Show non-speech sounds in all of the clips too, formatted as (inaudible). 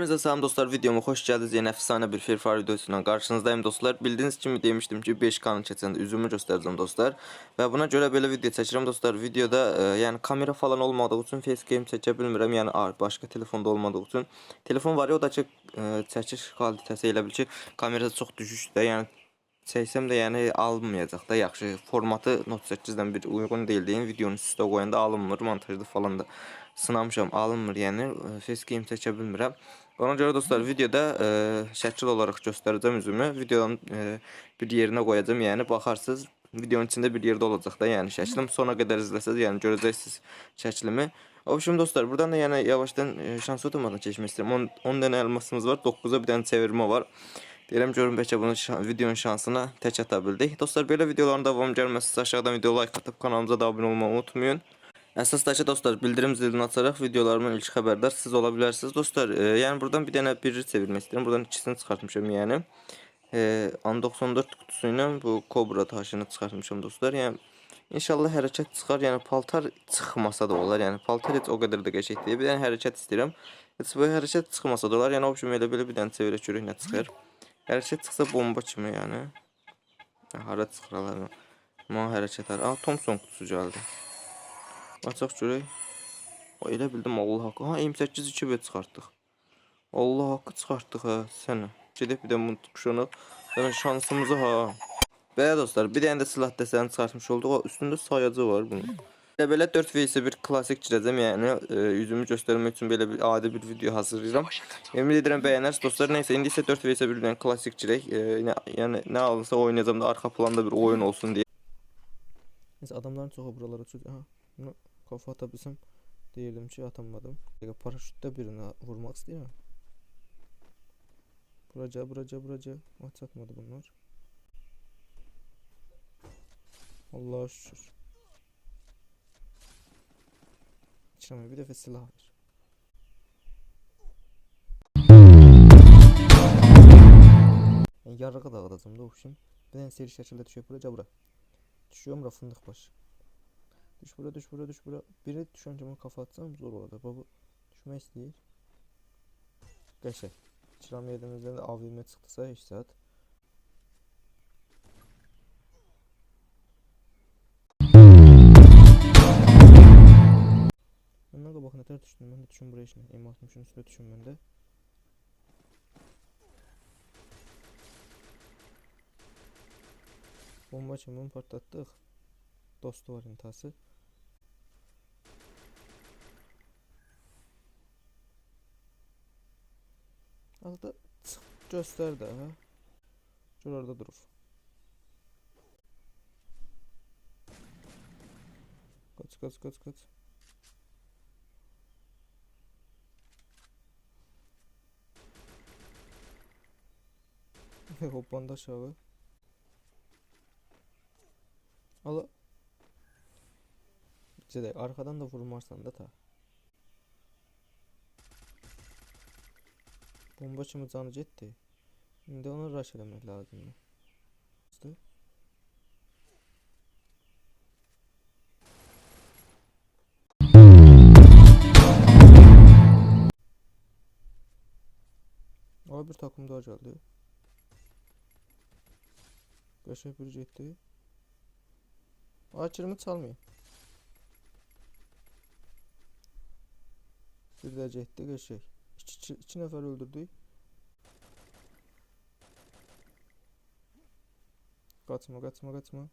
Hepinize selam dostlar videoma hoş geldiniz. Yeni efsane bir Free Fire videosuyla karşınızdayım dostlar. Bildiğiniz gibi demiştim ki 5 kanın içerisinde üzümü göstereceğim dostlar. Ve buna göre böyle video çekeceğim dostlar. Videoda e, yani kamera falan olmadığı için facecam çəkə bilmirəm yəni a, başqa telefonda olmadığı için. Telefon var ya o da ki e, çəkiş kalitəsi elə bil ki kamerası çox düşüşdür yəni çəksəm də yəni alınmayacaq da. Yaxşı formatı Note 8-dən bir uyğun deyil deyin videonun üstə qoyanda alınmır montajda falan da sınamışam alınmır yəni e, facecam çəkə Ona görə dostlar videoda e, şəkil olaraq göstərəcəm üzümü. Videonun e, bir yerinə qoyacağım yəni baxarsınız videonun içində bir yerdə olacaq da yəni şəklim sona qədər izləsəz yəni görəcəksiniz şəklimi Obşum dostlar buradan da yəni yavaşdan e, şans oturmadan keçmək istəyirəm. 10, 10 dənə elmasımız var 9-a bir dənə çevirmə var. Deyirəm görün bəlkə bunun şan, videonun şansına tək ata. Dostlar belə videoların davamı gəlməsi aşağıdan video like atıb kanalımıza da abunə olmağı unutmayın. Əsasdakı dostlar bildirim zilini açaraq videolarımın ilk xəbərdar siz ola bilərsiniz. Dostlar, e, yəni buradan bir dənə biri çevirmək istəyirəm. Buradan ikisini çıxartmışam yəni. E, An 94 kutusu ilə bu Cobra taşını çıxartmışam dostlar. Yəni İnşallah hərəkət çıxar. Yəni paltar çıxmasa da olar. Yəni paltar heç o qədər də qəşəng deyil. Bir dənə hərəkət istəyirəm. Heç bu hərəkət çıxmasa da olar. Yəni obşum elə belə bir dənə çevirək görək nə çıxır. Hərəkət çıxsa bomba kimi yəni. Hara çıxıralar. Ma hərəkətlər. Aa Thompson kutusu gəldi. Açaq görək. Elə bildim Allah haqqı. Ha M8 2 bet çıxartdıq. Allah haqqı çıxartdıq ha sənə. Gedib bir də bunu tutuşanıq. Yəni şansımızı ha. Belə dostlar, bir dənə də silah dəstəsini çıxartmış olduq. O üstündə sayacı var bunun. Elə belə 4 vs 1 klassik girəcəm, yəni e, üzümü göstərmək üçün belə bir adi bir video hazırlayıram. Ümid edirəm bəyənərsiniz dostlar. Nəysə, indi isə 4 vs 1 dənə klassik girək. E, nə, yəni nə alınsa oynayacağam da arxa planda bir oyun olsun deyə. Neyse adamların çoxu buralara uçur. Aha, kafa atabilsem deyirdim ki atamadım. Yəni paraşütdə birini vurmaq istəyirəm. Buraca, buraca, buraca. Ah, çatmadı bunlar. Allah'a şükür. Çıkamıyor. Bir defa silah ver. Yani yarığı da okşum. Bir tane seri şekilde düşüyor buraya bura. Düşüyorum bura fındık baş. Düş bura düş bura düş bura. Biri düşünce bunu kafa atsam zor olacak. Baba düşmək istəyir. Qəşəng. Çıram yerdən üzərində AVM çıxdısa heç saat. Ondan qabaq nətər düşdüm? Mən də düşün buraya işinə. M60-ın üstə düşün məndə. Bomba çimini partlatdıq. Dostu var intası. Çıx göstər də, hə? Gör orada durub. Kaç kaç kaç kaç. (laughs) Hoppandı aşağı. Ala. Cedek arkadan da vurmarsan da ta. Bomba çımı canı ciddi. Şimdi onu rush eləmək lazımdır. Aa bir takım daha geldi. Qəşəng bir getdi. Açırımı çalmayın. Bir də getdi qəşəng. İki, iki, iki nəfər öldürdük. Qaçma, qaçma, qaçma.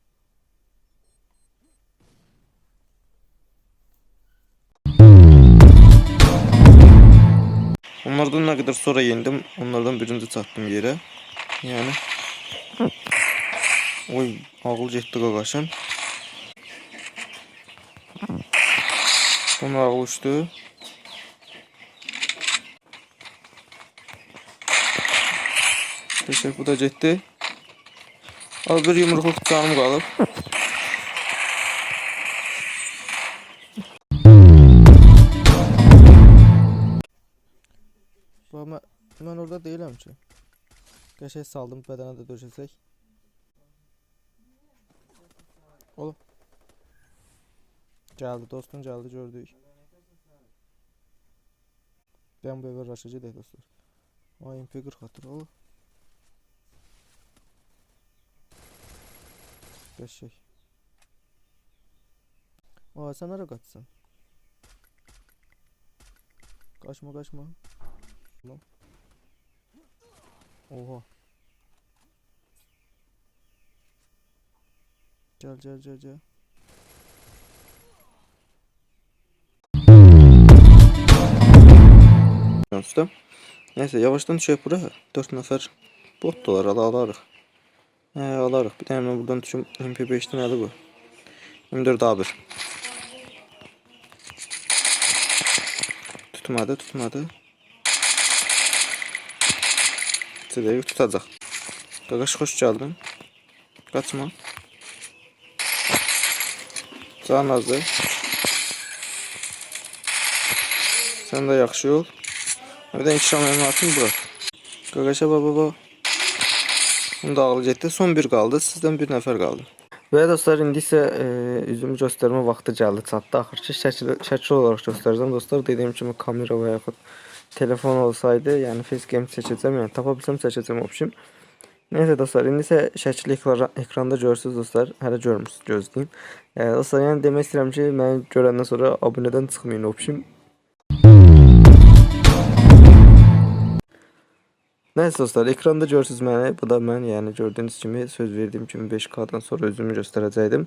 Onlardan ne kadar sonra yendim. Onlardan birinci çattım yere. Yani. Oy, ağıl getdi qaqaşın. Sonra ağıl uçdu. Teşekkür bu da getdi. Al bir yumruqluq canım qalıb. Bu mən, orada deyiləm ki. Qəşəng saldım bədənə də döşəsək. Oğlum. Gəldi dostun gəldi gördük. Ben bu evə raşıcı deyil dostlar. Ay MP40 atır o. Qəşəng. Aa sen hara qaçsan? Qaçma qaçma. Lan. Oha. Gel gel gel gel. Neyse yavaştan düşək bura. 4 nəfər bot dolar ala. Hə, alarıq. Bir dənə mən buradan düşüm MP5-dən nədir bu? 24 A1. Tutmadı, tutmadı. Çədəyi tutacaq. Qaqaş xoş gəldin. Qaçma. Can azdır. Sən də yaxşı ol. Bir də iki şam əmlatını bırak. Qaqaşa baba baba. Bunu da getdi. Son bir qaldı. Sizdən bir nəfər qaldı. Və dostlar, indi isə e, üzümü göstərmə vaxtı gəldi, çatdı. Axırki şəkil, şəkil olaraq. Dostlar, dediyim kimi kamera və yaxud telefon olsaydı, yəni facecam çəkəcəm, yəni tapa bilsəm çəkəcəm opşim. Neyse dostlar, indi isə şəkili ekra ekranda görürsüz dostlar. Hələ görmürsüz, gözləyin. E, dostlar, yəni demək istəyirəm ki, məni görəndən sonra abunədən çıxmayın opşim. Neyse dostlar ekranda görürsünüz məni. Bu da mən yəni gördüyünüz kimi söz verdiyim kimi 5K-dan sonra özümü göstərəcəydim.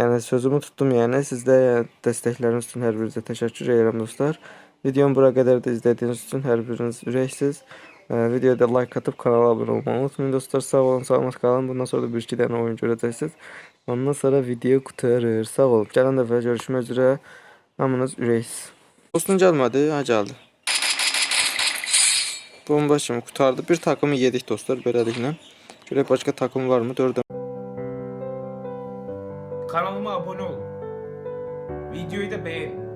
Yəni sözümü tutdum yəni. Siz də yəni, dəstəkləriniz üçün hər birinizə təşəkkür edirəm dostlar. Videomu bura qədər də izlədiyiniz üçün hər biriniz ürəksiz. Ee, videoda like atıp kanala abone olmayı unutmayın dostlar. Sağ olun, sağlık kalın. Bundan sonra da bir iki tane oyun göreceksiniz. Ondan sonra video kurtarır. Sağ olun. Gələn dəfə görüşmək üzrə. Hamınız ürəksiz. Dostun gəlmədi, ha gəldi. Bomba kimi kurtardı. Bir takımı yedik dostlar beləliklə. Görək başqa takım varmı? 4 Kanalıma abone olun. Videoyu da beğenin.